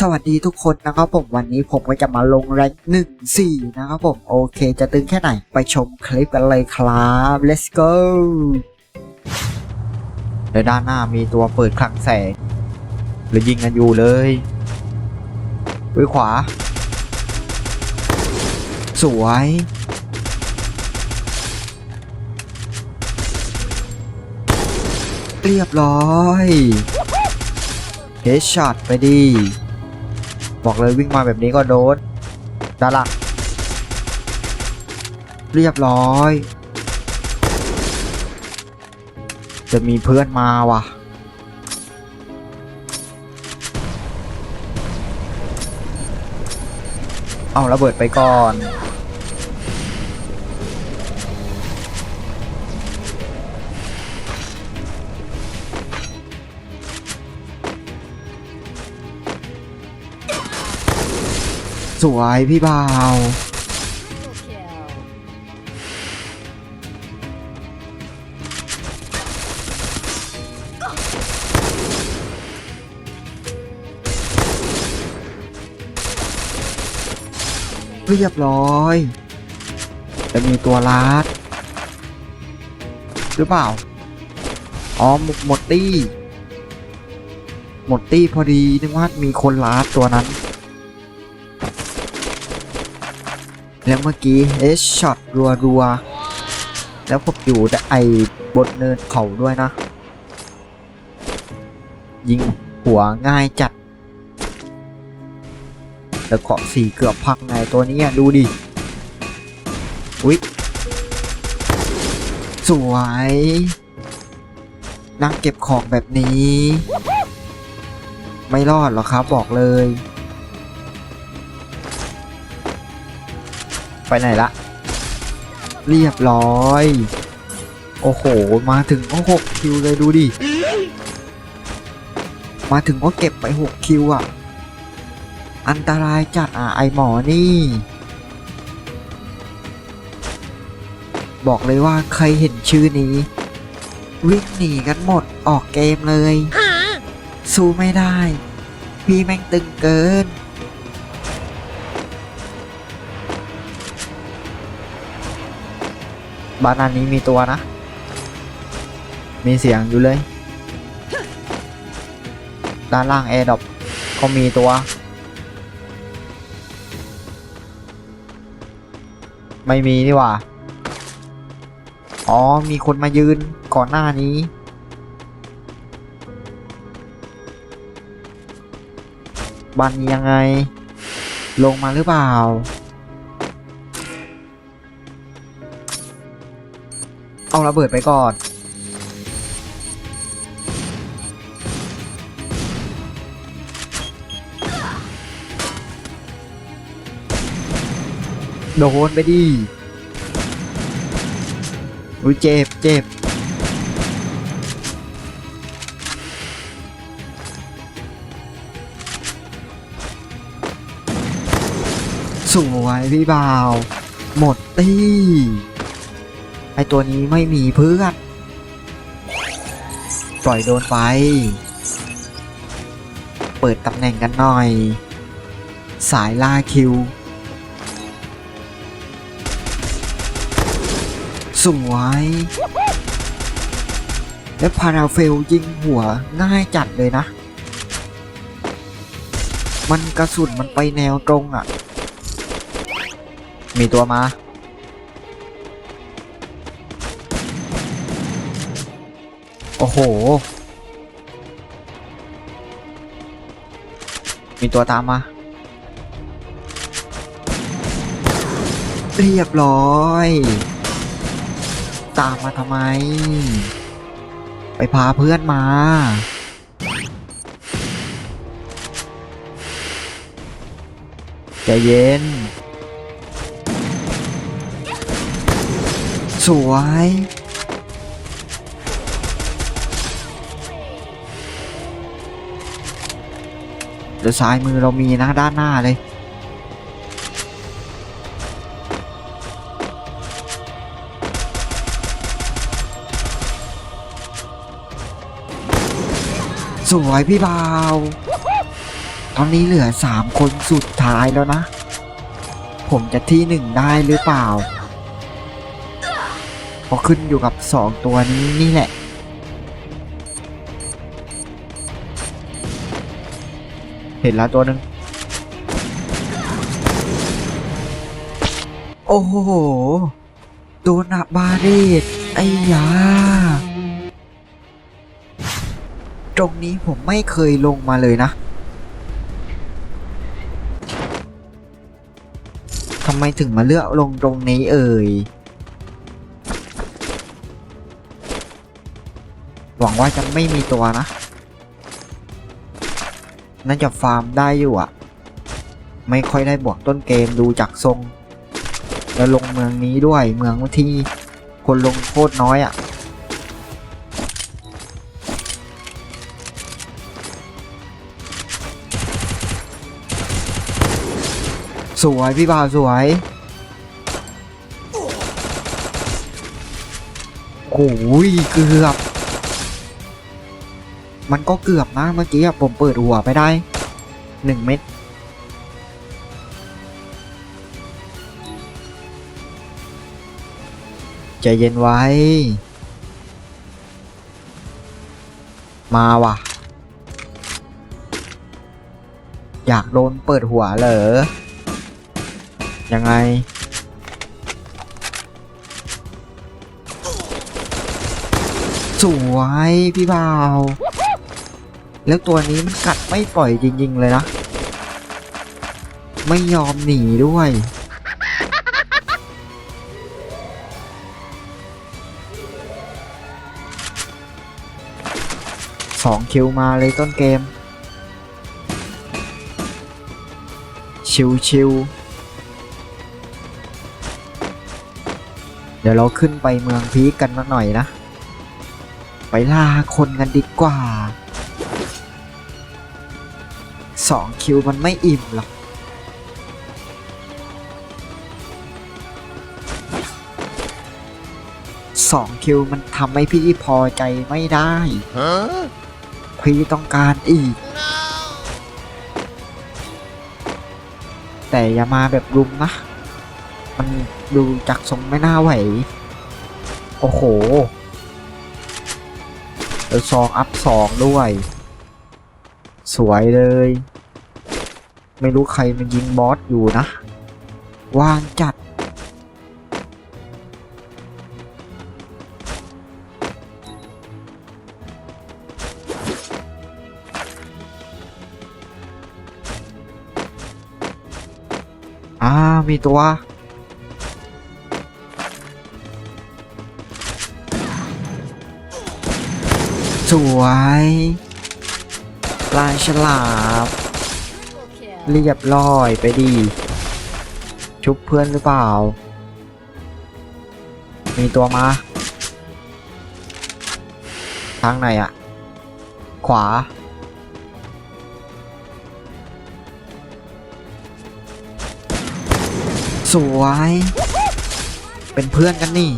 สวัสดีทุกคนนะครับผมวันนี้ผมก็จะมาลงแรงหนึ่งสี่นะครับผมโอเค จะตึงแค่ไหนไปชมคลิปกันเลยครับ let's go เดี๋ยวด้านหน้ามีตัวเปิดคลังแสงหรือยิงกันอยู่เลยไปขวา สวย เรียบร้อยเฮดช็อตไปดี บอกเลยวิ่งมาแบบนี้ก็โดนดาลักเรียบร้อย จะมีเพื่อนมาว่ะ เอาระเบิดไปก่อน สวยพี่บ่าว เรียบร้อย จะมีตัวลาดหรือเปล่า อ๋อหมดหมดตี้ หมดตี้พอดีนึกว่ามีคนลาดตัวนั้น แล้วเมื่อกี้เอชช็อตรัวๆแล้วผมอยู่ไอ้บนเนินเขาด้วยนะ ยิงหัวง่ายจัดแต่เกาะสี่เกือบพังไงตัวนี้ดูดิอุ๊ยสวยนั่งเก็บของแบบนี้ ไม่รอดหรอครับบอกเลย ไปไหนละ เรียบร้อย โอ้โห มาถึงก็หกคิวเลยดูดิ มาถึงก็เก็บไปหกคิวอะ อันตรายจัดอะไอหมอนี่ บอกเลยว่าใครเห็นชื่อนี้ วิ่งหนีกันหมดออกเกมเลย สู้ไม่ได้ พี่แม่งตึงเกิน บ้านอันนี้มีตัวนะ มีเสียงอยู่เลย ด้านล่างแอร์ดอปก็มีตัว ไม่มีนี่หว่า อ๋อ มีคนมายืนก่อนหน้านี้บันยังไง ลงมาหรือเปล่า เอาระเบิดไปก่อนโดนไปดิอุ้ยเจ็บเจ็บสวยพี่บ่าว หมดตี้ ไอตัวนี้ไม่มีเพื่อนปล่อยโดนไปเปิดตำแหน่งกันหน่อย สายล่าคิว สวย และพาราเฟลยิงหัวง่ายจัดเลยนะ มันกระสุนมันไปแนวตรงอะ่ะ มีตัวมา โอ้โห มีตัวตามมา เรียบร้อย ตามมาทำไม ไปพาเพื่อนมา ใจเย็น สวย ดี๋ยวซ้ายมือเรามีนะด้านหน้าเลยสวยพี่บ่าว ตอนนี้เหลือสามคนสุดท้ายแล้วนะ ผมจะที่หนึ่งได้หรือเปล่า พอขึ้นอยู่กับสองตัวนี้นี่แหละ ห็นแล้วตัวหนึ่งโอ้โหโดนอะบาเรตไอ้ยา ตรงนี้ผมไม่เคยลงมาเลยนะทำไมถึงมาเลือกลงตรงนี้เอ่ย หวังว่าจะไม่มีตัวนะ น่าจะฟาร์มได้อยู่อะไม่ค่อยได้บวกต้นเกมดูจากทรง แล้วลงเมืองนี้ด้วยเมืองที่คนลงโคตรน้อยอะ่ะสวยพี่บ่าวสวยโอ้ยเกือบ มันก็เกือบนะเมื่อกี้อะผมเปิดหัวไปได้หนึ่งเม็ดใจเย็นไว้ มาว่ะ อยากโดนเปิดหัวเหรอ ยังไงสวย พี่บ่าว แล้วตัวนี้มันกัดไม่ปล่อยจริง ๆ เลยนะ ไม่ยอมหนีด้วย สองคิวมาเลยต้นเกม ชิวชิวเดี๋ยวเราขึ้นไปเมืองพีคกันมาหน่อยนะ ไปล่าคนกันดีกว่า สองคิวมันไม่อิ่มหรอกสองคิวมันทำให้พี่พอใจไม่ได้ พี่ต้องการอีก แต่อย่ามาแบบรุมนะ มันดูจากทรงไม่น่าไหว โอ้โหเออซองอัพสองด้วย สวยเลย ไม่รู้ใครมันยิงบอสอยู่นะ วางจัด อ่า มีตัวสวยปลายฉลาม เรียบร้อยไปดี ชุบเพื่อนหรือเปล่า มีตัวมา ทางไหนอะขวา สวย เป็นเพื่อนกันนี่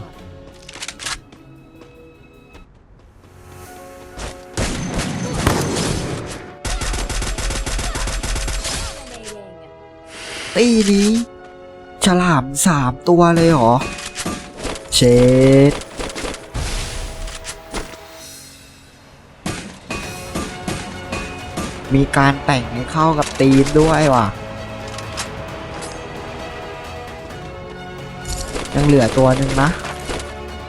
ตีนี้ ฉลามสามตัวเลยเหรอ เชดมีการแต่งให้เข้ากับตีมด้วยว่ะ ยังเหลือตัวหนึ่งนะ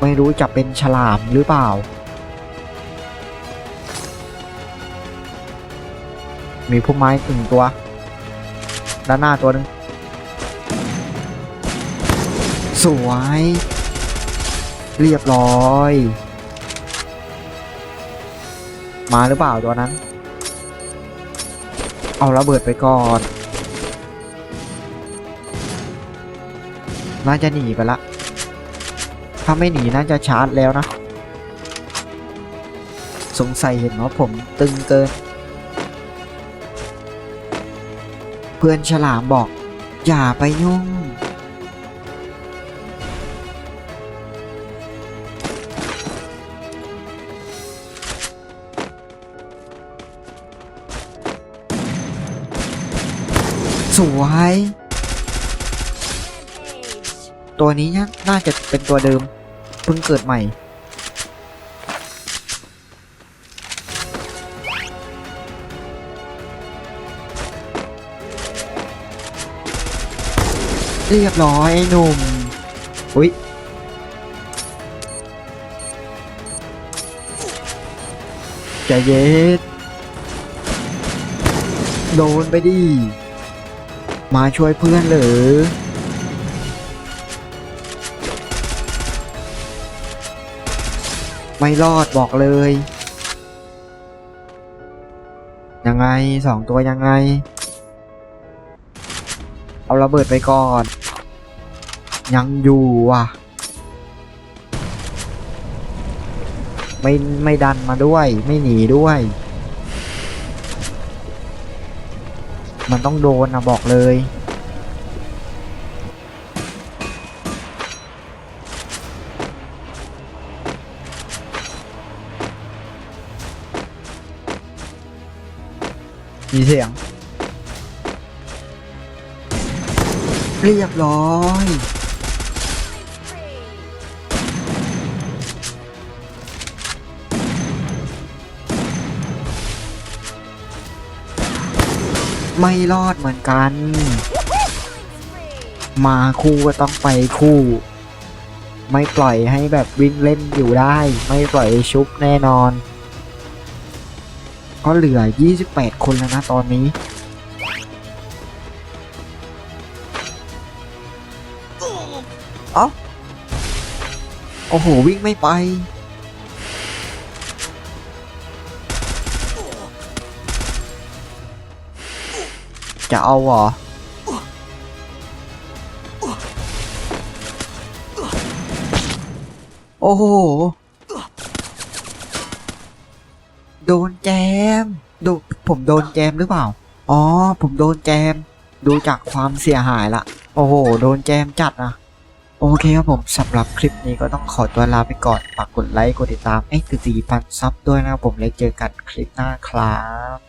ไม่รู้จะเป็นฉลามหรือเปล่ามีพุ่มไม้หนึ่งตัว ด้านหน้าตัวหนึ่ง สวย เรียบร้อย มาหรือเปล่าตัวนั้น เอาระเบิดไปก่อน น่าจะหนีไปละ ถ้าไม่หนีน่าจะชาร์จแล้วนะ สงสัยเห็นว่าผมตึงเกิน เพื่อนฉลามบอก อย่าไปยุ่ง สวย ตัวนี้เนี่ยน่าจะเป็นตัวเดิม เพิ่งเกิดใหม่ เรียบร้อยไอ้หนุ่ม อุ้ยใจเย็นโดนไปดิ มาช่วยเพื่อนหรือไม่รอดบอกเลย ยังไงสองตัวยังไง เอาระเบิดไปก่อน ยังอยู่ว่ะ ไม่ไม่ดันมาด้วย ไม่หนีด้วย มันต้องโดนนะบอกเลย มีเสียง เรียบร้อย ไม่รอดเหมือนกัน มาคู่ก็ต้องไปคู่ ไม่ปล่อยให้แบบวิ่งเล่นอยู่ได้ ไม่ปล่อยชุบแน่นอน ก็เหลือ 28 คนแล้วนะตอนนี้เอ้าโอ้โห วิ่งไม่ไป จะเอาเหรอโอ้โห โดนแจมดนผมโดนแจมหรือเปล่า อ๋อ ผมโดนแจม ดูจากความเสียหายละ โอ้โห โดนแจมจัดนะโอเคครับผมสำหรับคลิปนี้ก็ต้องขอตัวลาไปก่อน ฝากกดไลค์ กดติดตามให้ถึง4,000 ซับด้วยนะครับผม แล้วเจอกันคลิปหน้าครับ